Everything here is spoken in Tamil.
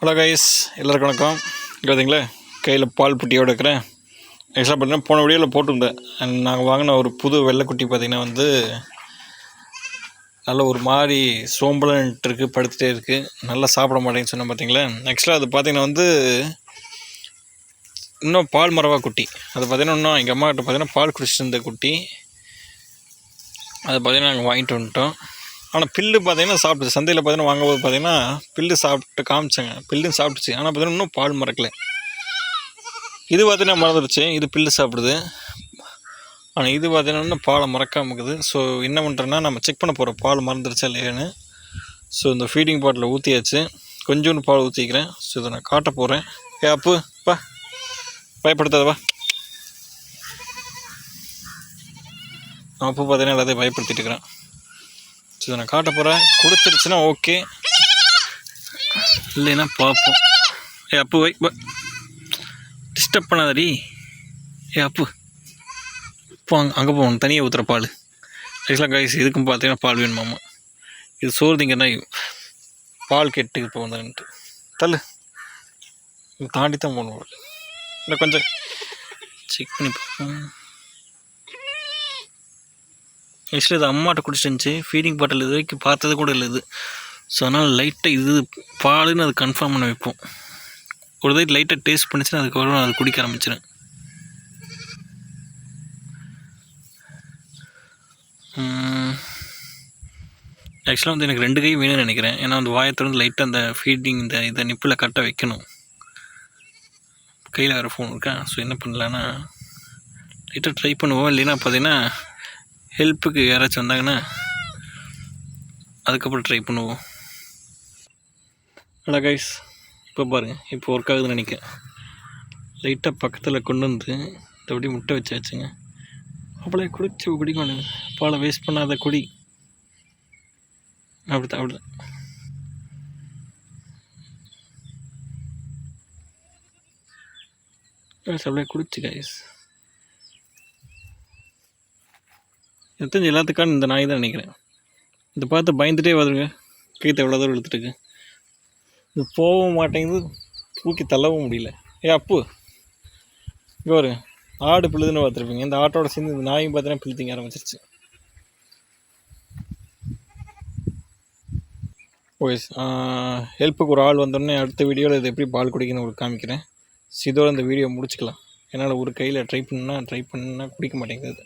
ஹலோ கைஸ் எல்லாருக்கும் வணக்கம். இங்கே பார்த்தீங்களா கையில் பால் புட்டியோடு இருக்கிறேன். ஆக்சுவலாக பார்த்தீங்கன்னா போன வீடியோவில் போட்டிருந்தேன். நாங்கள் வாங்கின ஒரு புது வெள்ளைக்குட்டி பார்த்திங்கன்னா வந்து நல்ல ஒரு மாதிரி சோம்பலன்ட்டு இருக்குது படுத்துகிட்டே இருக்குது நல்லா சாப்பிட மாட்டேங்குன்னு சொன்னேன் பார்த்தீங்களா ஆக்சுவலாக அது பார்த்தீங்கன்னா வந்து இன்னும் பால் மரவா குட்டி. அது பார்த்திங்கன்னா இன்னும் எங்கள் அம்மாக்கிட்ட பார்த்திங்கன்னா பார்த்தீங்கன்னா பால் குடிச்சிட்டு இருந்த குட்டி. அது பார்த்தீங்கன்னா நாங்கள் வாங்கிட்டு வந்துட்டோம். ஆனால் பில்லு பார்த்தீங்கன்னா சாப்பிட்டுச்சு. சந்தையில் பார்த்தீங்கன்னா வாங்கும்போது பார்த்தீங்கன்னா பில்லு சாப்பிட்டு காமிச்சாங்க. பில்லும் சாப்பிட்டுச்சு. ஆனால் பார்த்தீங்கன்னா இன்னும் பால் மறக்கலை. இது பார்த்தீங்கன்னா மறந்துடுச்சு இது பில்லு சாப்பிடுது. ஆனால் இது பார்த்தீங்கன்னா பாலை மறக்காம இருக்குது. ஸோ என்ன பண்ணுறேன்னா நம்ம செக் பண்ண போகிறோம் பால் மறந்துடுச்சா இல்லையான்னு. ஸோ இந்த ஃபீடிங் பாட்டில் ஊற்றியாச்சு கொஞ்சோண்டு பால் ஊற்றிக்கிறேன் ஸோ இதை நான் காட்ட போகிறேன் ஏ அப்பு வா பயப்படுத்தாதவா? நான் அப்போ பார்த்தீங்கன்னா எல்லாத்தையும் பயப்படுத்திட்டு இருக்கிறேன். இதை நான் காட்ட போகிறேன் கொடுத்துருச்சுன்னா ஓகே. இல்லைன்னா பார்ப்போம் ஏ அப்பு வை டிஸ்டர்ப் பண்ணாதடி. ஏ அப்பு. போ அங்கே அங்கே போகணும் தனியாக ஊற்றுற பால். ஆக்சுவலாக கைஸ் இதுக்கும் பார்த்தீங்கன்னா பால் வேணுமாம்மா இது சோறுதிங்கன்னா பால் கெட்டு போகுதுன்ட்டு தள்ளு. இது தாண்டி தான் போகணும் இல்லை கொஞ்சம் செக் பண்ணி பார்ப்போம் ஆக்சுவலி இது அம்மாட்ட குடிச்சிருந்துச்சி ஃபீடிங் பாட்டில் இது வரைக்கும் பார்த்தது கூட இல்லை இது. ஸோ அதனால் லைட்டாக இது பாலுன்னு அது கன்ஃபார்ம் பண்ண வைப்போம். ஒரு தடவை லைட்டாக டேஸ்ட் பண்ணிச்சுன்னா அதுக்கப்புறம் அது குடிக்க ஆரம்பிச்சிடும் ஆக்சுவலாக வந்து எனக்கு ரெண்டு கை வேணும்னு நினைக்கிறேன். ஏன்னா அந்த வாயை லைட்டாக அந்த ஃபீடிங் இந்த இதை நிப்பில் கரெக்டாக வைக்கணும். கையில் வேறு ஃபோன் இருக்கா? ஸோ என்ன பண்ணலான்னா லைட்டாக ட்ரை பண்ணுவோம்? இல்லைன்னா பார்த்தீங்கன்னா ஹெல்ப்புக்கு யாராச்சும் வந்தாங்கன்னா அதுக்கப்புறம் ட்ரை பண்ணுவோம். அட கைஸ் இப்போ பாருங்கள் இப்போ ஒர்க் ஆகுதுன்னு நினைக்கிறேன். லைட்டாக பக்கத்தில் கொண்டு வந்து இப்படி முட்டை வச்சாச்சுங்க. அப்படியே குடிச்சு குடிக்கணும் பாலை வேஸ்ட் பண்ணாத குடி. அப்படிதான் அப்படிதான் தான் அப்படியே குடிச்சு கைஸ் எனக்கு தெரிஞ்சு எல்லாத்துக்கான இந்த நாய் தான் நினைக்கிறேன். இதை பார்த்து பயந்துட்டே வருங்க. கீழே எவ்வளோ தூரம் இழுத்துட்டுருக்கு. இது போகவும் மாட்டேங்குது தூக்கி தள்ளவும் முடியல. ஏ அப்பு. இங்கே ஒரு ஆடு பிழுதுன்னு பார்த்துருப்பீங்க. இந்த ஆட்டோட சேர்ந்து இந்த நாயும் பார்த்தீங்கன்னா பிழுத்திங்க ஆரம்பிச்சிருச்சு. ஓகே ஹெல்ப்புக்கு ஒரு ஆள் வந்தோடனே அடுத்த வீடியோவில் இது எப்படி பால் குடிக்கணும்னு உங்களுக்கு காமிக்கிறேன். ஸோ இதோட இந்த வீடியோ முடிச்சுக்கலாம். என்னால் ஒரு கையில் ட்ரை பண்ணால் ட்ரை பண்ணால் குடிக்க மாட்டேங்குது